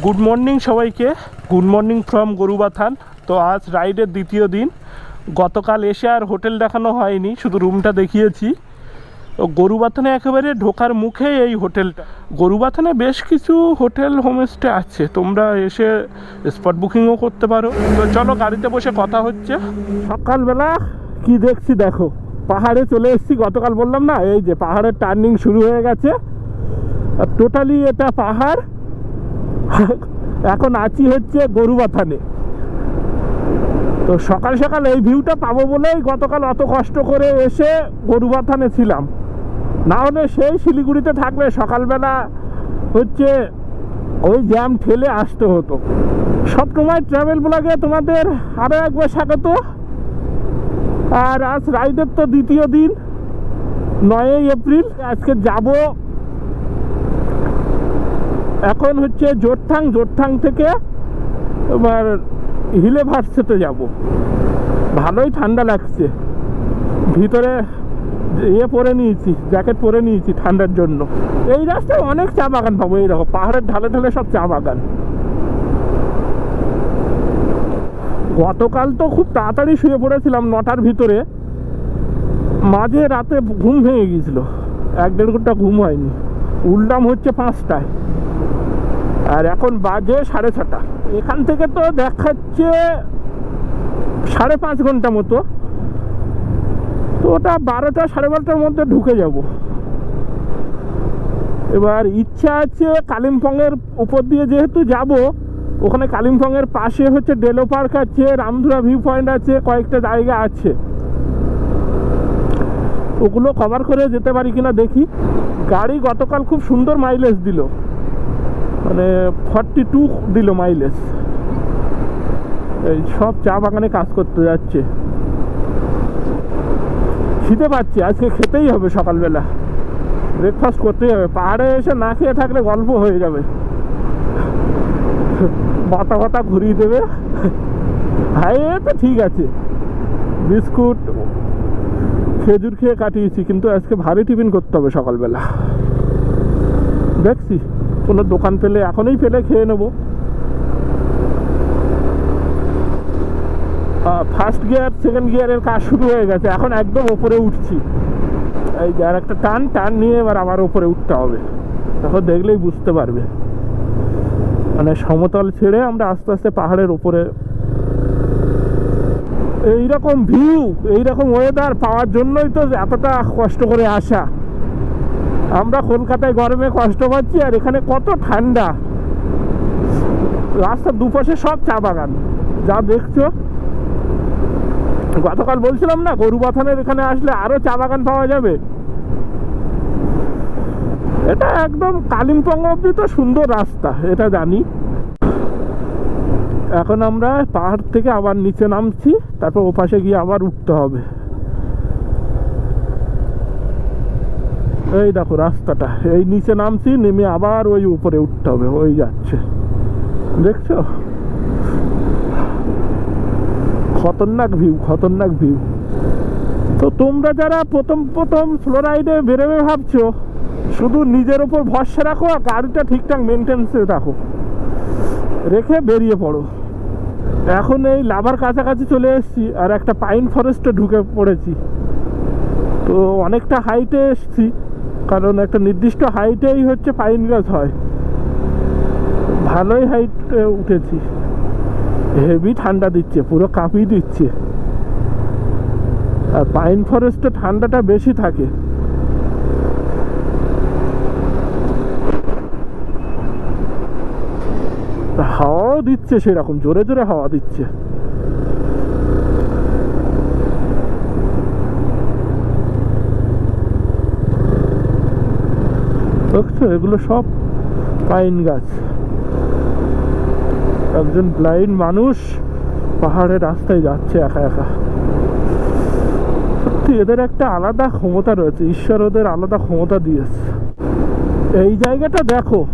Good morning সবাইকে। Good morning from Gorubathan. তো আজ রাইডের দ্বিতীয় দিন। গতকাল এসে আর হোটেল দেখানো হয়নি, শুধু রুমটা দেখিয়েছি। তো গরুবাথানে একেবারে ঢোকার মুখে এই হোটেলটা। গরুবাথানে বেশ কিছু হোটেল, হোমস্টে আছে। তোমরা এসে স্পট বুকিংও করতে পারো। তো চলো গাড়িতে বসে কথা হচ্ছে। সকালবেলা কি দেখছি দেখো। পাহাড়ে চলে এসেছি, গতকাল বললাম না, এই যে পাহাড়ের টার্নিং শুরু হয়ে গেছে। আর টোটালি এটা পাহাড়। এখন আছি হচ্ছে গরুবাথানে। তো সকাল সকাল এই ভিউটা পাবো বলেই গতকাল অত কষ্ট করে এসে গরুবাথানে ছিলাম। না হলে সেই শিলিগুড়িতে থাকলে সকালবেলা হচ্ছে ওই জ্যাম ঠেলে আসতে হতো। সবসময় ট্রাভেল ব্লগে তোমাদের আরও একবার স্বাগত। আর আজ রাইডের তো দ্বিতীয় দিন, নয়ই এপ্রিল। আজকে যাব এখন হচ্ছে জোরথাং জোরথাং থেকে তোমার হিলে ভার্সেতে যাব। ভালোই ঠান্ডা লাগছে। ভিতরে ইয়ে পরে নিয়েছি, জ্যাকেট পরে নিয়েছি ঠান্ডার জন্য। এই রাস্তায় অনেক চা বাগান পাবো, এই এইরকম পাহাড়ের ঢালে ঢালে সব চা বাগান। গতকাল তো খুব তাড়াতাড়ি শুয়ে পড়েছিলাম নটার ভিতরে। মাঝে রাতে ঘুম ভেঙে গিয়েছিল। এক দেড় ঘণ্টা ঘুম হয়নি। উল্টাম হচ্ছে পাঁচটায়। আর এখন বাজে সাড়ে ছটা। এখান থেকে তো দেখাচ্ছে সাড়ে পাঁচ ঘণ্টা মতো। তো ওটা বারোটা সাড়ে বারোটার মধ্যে ঢুকে যাব। এবার ইচ্ছা আছে কালিম্পংয়ের উপর দিয়ে যেহেতু যাব, ওখানে কালিম্পংয়ের পাশে হচ্ছে ডেলো পার্ক আছে, রামধুরা ভিউ পয়েন্ট আছে, কয়েকটা জায়গা আছে। ওগুলো কভার করে যেতে পারি কিনা দেখি। গাড়ি গতকাল খুব সুন্দর মাইলেজ দিল। মানে ফর্টি টু দিল মাইলেজ এই সব চা বাগানে কাজ করতে যাচ্ছে। খিদে পাচ্ছি, আজকে খেতেই হবে সকালবেলা। ব্রেকফাস্ট করতেই হবে, পাহাড়ে এসে না খেয়ে থাকলে গল্প হয়ে যাবে। মাথা মাথা ঘুরিয়ে দেবে। হাই তো ঠিক আছে। বিস্কুট, খেজুর খেয়ে কাটিয়েছি, কিন্তু আজকে ভারী টিফিন করতে হবে সকালবেলা। দেখছি। কোনো দোকান পেলে এখনই পেলে খেয়ে নেব। ফার্স্ট গিয়ার সেকেন্ড গিয়ারের কাজ শুরু হয়ে গেছে। এখন একদম ওপরে উঠছি। এই যে আর একটা টান টান নিয়ে এবার আবার ওপরে উঠতে হবে। তখন দেখলেই বুঝতে পারবে। মানে সমতল ছেড়ে আমরা আস্তে আস্তে পাহাড়ের উপরে এইরকম ভিউ এইরকম ওয়েদার পাওয়ার জন্যই তো এতটা কষ্ট করে আসা। আমরা কলকাতায় গরমে কষ্ট পাচ্ছি আর এখানে কত ঠান্ডা। রাস্তার দুপাশে সব চা বাগান। যা দেখছ। গতকাল বলছিলাম না গরু বাথানের এখানে আসলে আরও চা বাগান পাওয়া যাবে। এটা একদম কালিম্পং অব্দি তো সুন্দর রাস্তা, এটা জানি। এখন আমরা পাহাড় থেকে আবার নিচে নামছি, তারপর ওপাশে গিয়ে আবার উঠতে হবে। এই দেখো রাস্তাটা, এই নিচে নামছি, নেমে আবার ওই উপরে উঠতে হবে, ওই যাচ্ছে। দেখছ? খতরনাক ভিউ খতরনাক ভিউ তো তোমরা যারা প্রথম প্রথম ফ্লোরাইডে বেরোবে ভাবছ, শুধু নিজের ওপর ভরসা রাখো আর গাড়িটা ঠিকঠাক মেনটেন্সে রাখো। রেখে বেরিয়ে পড়ো। এখন এই লাভার কাছাকাছি চলে এসেছি আর একটা পাইন ফরেস্টে ঢুকে পড়েছি। তো অনেকটা হাইটে এসেছি। কারণ একটা নির্দিষ্ট হাইটেই হচ্ছে পাইন গাছ হয়। ভালোই হাইটে উঠেছি। হেভি ঠান্ডা দিচ্ছে, পুরো কাঁপিয়ে দিচ্ছে। আর পাইন ফরেস্টে ঠান্ডাটা বেশি থাকে। হাওয়াও দিচ্ছে সেরকম, জোরে জোরে হাওয়া দিচ্ছে। দেখছ? এগুলো সব পাইন গাছ। একজন ব্লাইন্ড মানুষ পাহাড়ের রাস্তায় যাচ্ছে একা একা। সত্যি, এদের একটা আলাদা ক্ষমতা রয়েছে। ঈশ্বর ওদের আলাদা ক্ষমতা দিয়েছে। এই জায়গাটা দেখো,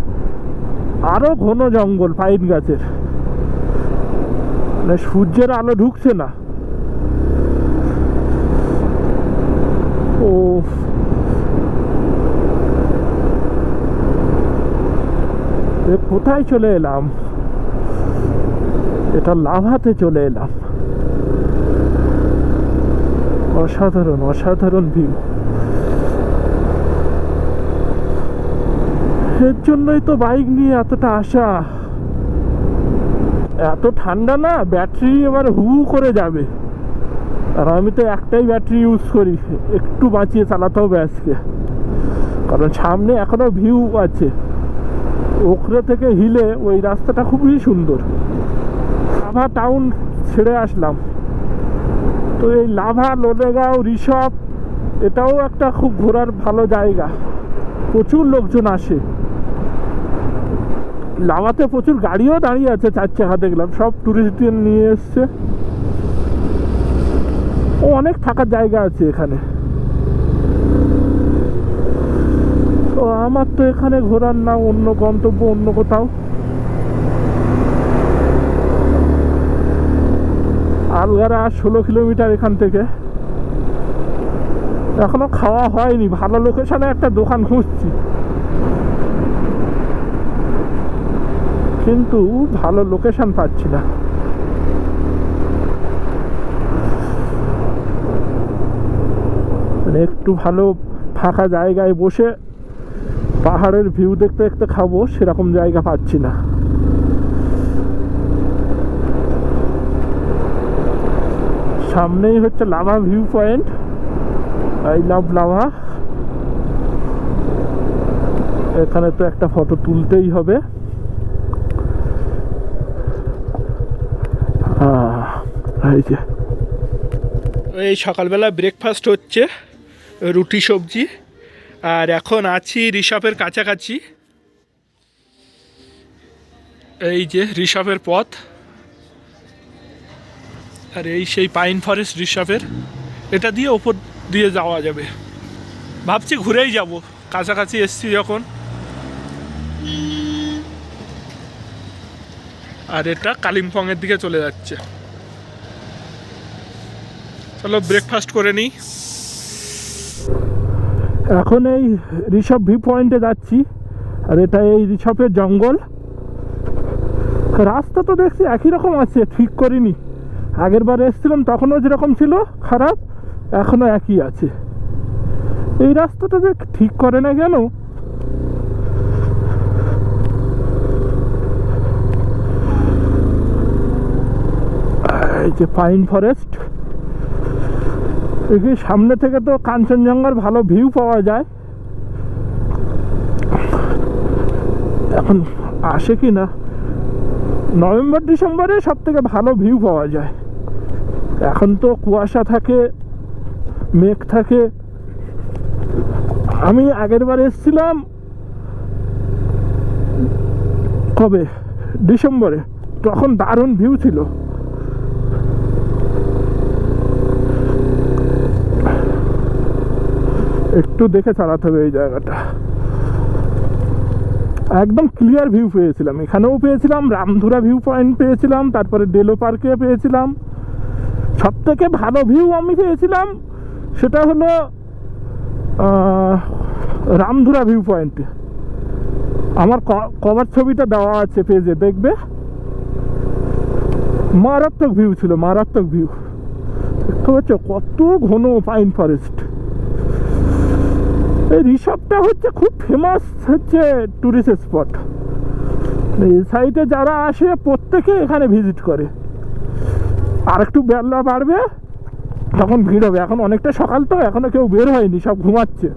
আরও ঘন জঙ্গল পাইন গাছের। মানে সূর্যের আলো ঢুকছে না। ও কোথায় চলে এলাম? এটা লাভাতে চলে এলাম। অসাধারণ অসাধারণ ভিউ এর জন্যই তো বাইক নিয়ে এতটা আশা এত ঠান্ডা না ব্যাটারি এবার হু হু করে যাবে। আর আমি তো একটাই ব্যাটারি ইউজ করি, একটু বাঁচিয়ে চালাতে হবে আজকে। কারণ সামনে এখনও ভিউ আছে। ওখরে থেকে হিলে ওই রাস্তাটা খুবই সুন্দর। লাভা টাউন ছেড়ে আসলাম। তো এই লাভা লোলেগাঁও ঋষভ এটাও একটা খুব ঘোরার ভালো জায়গা। প্রচুর লোকজন আসে। লাভাতে প্রচুর গাড়িও দাঁড়িয়ে আছে চার চাকা দেখলাম। সব টুরিস্টদের নিয়ে এসছে। অনেক থাকার জায়গা আছে এখানে। তো আমার তো এখানে ঘোরার না, অন্য গন্তব্য, অন্য কোথাও। আলগারা ষোলো কিলোমিটার এখান থেকে। এখনও খাওয়া হয়নি, ভালো লোকেশনে একটা দোকান খুঁজছি। কিন্তু ভালো লোকেশন পাচ্ছি না। মানে একটু ভালো ফাঁকা জায়গায় বসে পাহাড়ের ভিউ দেখতে দেখতে খাব, সেরকম জায়গা পাচ্ছি না। সামনেই হচ্ছে Lava view point I love Lava এখানে তো একটা ফটো তুলতেই হবে। এই যে। এই সকালবেলা ব্রেকফাস্ট হচ্ছে, রুটি সবজি। আর এখন আছি ঋষভের কাছাকাছি। এই যে ঋষভের পথ। আর এই সেই পাইন ফরেস্ট ঋষভের। এটা দিয়ে ওপর দিয়ে যাওয়া যাবে। ভাবছি ঘুরেই যাব। কাছাকাছি এসছি যখন। আর এটা কালিম্পংয়ের দিকে চলে যাচ্ছে। চলো ব্রেকফাস্ট করে নিই। এখন এই ঋষভ ভিউ পয়েন্টে যাচ্ছি, আর এটা এই ঋষভের জঙ্গল। রাস্তা তো দেখছি একই রকম আছে, ঠিক করিনি। আগের বার এসেছিলাম, তখনও যেরকম ছিল, খারাপ, এখনও একই আছে। এই রাস্তাটা যে ঠিক করে না কেন? এই যে পাইন ফরেস্ট। এখানে সামনে থেকে তো কাঞ্চনজঙ্ঘার ভালো ভিউ পাওয়া যায়। এখন আসে কি না? নভেম্বর, ডিসেম্বরে সব থেকে ভালো ভিউ পাওয়া যায়। এখন তো কুয়াশা থাকে, মেঘ থাকে। আমি আগের বার এসেছিলাম কবে? ডিসেম্বরে। তখন দারুণ ভিউ ছিল। একটু দেখে চালাতে হবে এই জায়গাটা। একদম ক্লিয়ার ভিউ পেয়েছিলাম। এখানেও পেয়েছিলাম, রামধুরা ভিউ পয়েন্ট পেয়েছিলাম, তারপরে ডেলো পার্কে পেয়েছিলাম। সব থেকে ভালো ভিউ আমি পেয়েছিলাম, সেটা হলো রামধুরা ভিউ পয়েন্টে আমার কভার ছবিটা দেওয়া আছে পেজে দেখবে? মারাত্মক ভিউ ছিল, মারাত্মক ভিউ দেখতে পাচ্ছ, কত ঘন পাইন ফরেস্ট এই রিসর্টটা হচ্ছে খুব ফেমাস হচ্ছে টুরিস্ট স্পট এই সাইডে যারা আসে প্রত্যেকে এখানে ভিজিট করে। আর একটু বেলা বাড়বে, তখন ভিড় হবে। এখন অনেকটা সকাল তো, এখনও কেউ বের হয়নি, সব ঘুমাচ্ছে।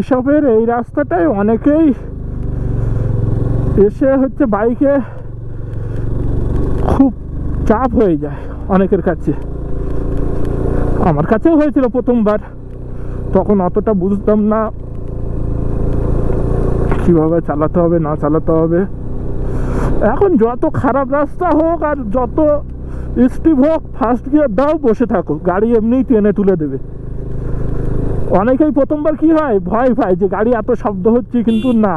ঋষভের এই রাস্তাটায় অনেকেই এসে হচ্ছে বাইকে খুব চাপ হয়ে যায় অনেকের কাছে। আমার কাছেও হয়েছিল প্রথমবার। তখন অতটা বুঝতাম না কীভাবে চালাতে হবে, না চালাতে হবে। এখন যত খারাপ রাস্তা হোক আর যত স্টিভ হোক ফার্স্ট গিয়ার দাও, বসে থাকো। গাড়ি এমনিই টেনে তুলে দেবে। অনেকেই প্রথমবার কি হয়, ভয় পায় যে গাড়ি এত শব্দ হচ্ছে, কিন্তু না।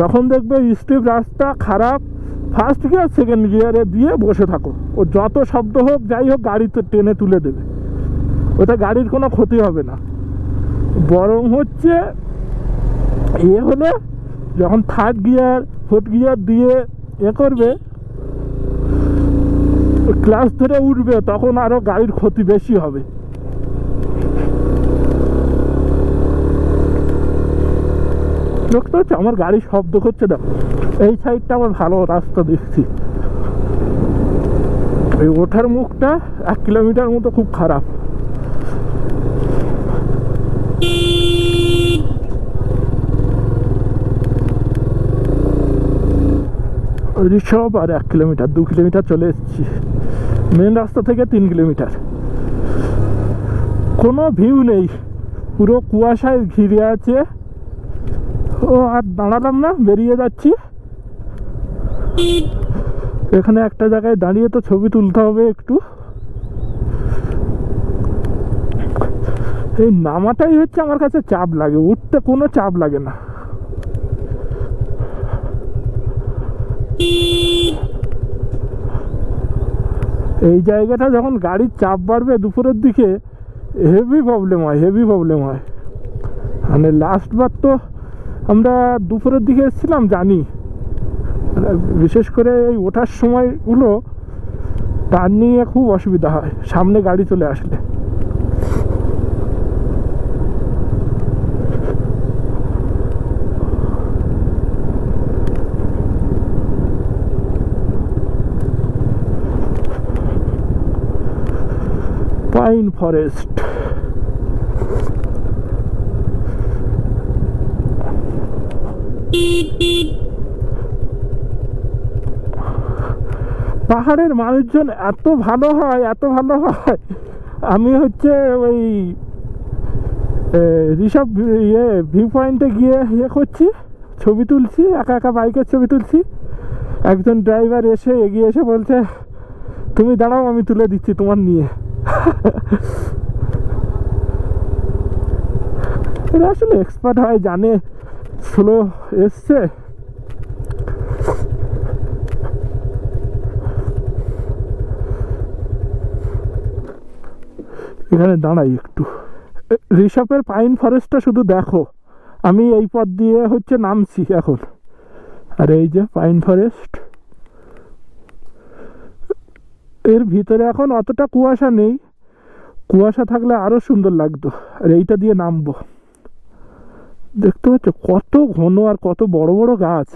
যখন দেখবে স্টিভ রাস্তা খারাপ ফার্স্ট গিয়ার সেকেন্ড গিয়ারে দিয়ে বসে থাকো। ও যত শব্দ হোক, যাই হোক, গাড়ি তো টেনে তুলে দেবে। ওটা গাড়ির কোনো ক্ষতি হবে না। বরং হচ্ছে এ হলে যখন থার্ড গিয়ার ফোর্থ গিয়ার দিয়ে এ করবে ক্লাস ধরে উঠবে, তখন আরও গাড়ির ক্ষতি বেশি হবে। দেখতে হচ্ছে আমার গাড়ি শব্দ করছে, দেখো। এই সাইডটা আমার ভালো রাস্তা দেখছি। ওই ওঠার মুখটা এক কিলোমিটার মতো খুব খারাপ। ঋষভ আর এক কিলোমিটার, দু কিলোমিটার চলে এসেছি। মেন রাস্তা থেকে তিন কিলোমিটার। কোনো ভিউ নেই। পুরো কুয়াশায় ঘিরে আছে। ও, আর দাঁড়ালাম না, বেরিয়ে যাচ্ছি। এখানে একটা জায়গায় দাঁড়িয়ে তো ছবি তুলতে হবে একটু। এই নামাটাই হচ্ছে আমার কাছে চাপ লাগে, উঠতে কোনো চাপ লাগে না। এই জায়গাটা যখন গাড়ির চাপ বাড়বে দুপুরের দিকে হেভি প্রবলেম হয় হেভি প্রবলেম হয়। মানে লাস্ট বার তো আমরা দুপুরের দিকে এসেছিলাম, জানি। বিশেষ করে এই ওঠার সময়গুলো টার্নিংয়ে খুব অসুবিধা হয়, সামনে গাড়ি চলে আসলে। Pine forest. পাহাড়ের মানুষজন এত ভালো হয়, এত ভালো হয়। আমি হচ্ছে ওই ঋষভ ইয়ে ভিউ পয়েন্টে গিয়ে ইয়ে করছি, ছবি তুলছি, একা একা বাইকের ছবি তুলছি। একজন ড্রাইভার এসে এগিয়ে এসে বলছে, তুমি দাঁড়াও, আমি তুলে দিচ্ছি তোমার নিয়ে। এরা আসলে এক্সপার্ট হয়, জানে স্লো এসছে। এখানে দাঁড়াই একটু। ঋষভের পাইন ফরেস্টটা শুধু দেখো। আমি এই পথ দিয়ে হচ্ছে নামছি এখন। আর এই যে পাইন ফরেস্ট এর ভিতরে এখন অতটা কুয়াশা নেই। কুয়াশা থাকলে আরও সুন্দর লাগতো। আর এইটা দিয়ে নামবো। দেখতে পাচ্ছ কত ঘন আর কত বড় বড় গাছ।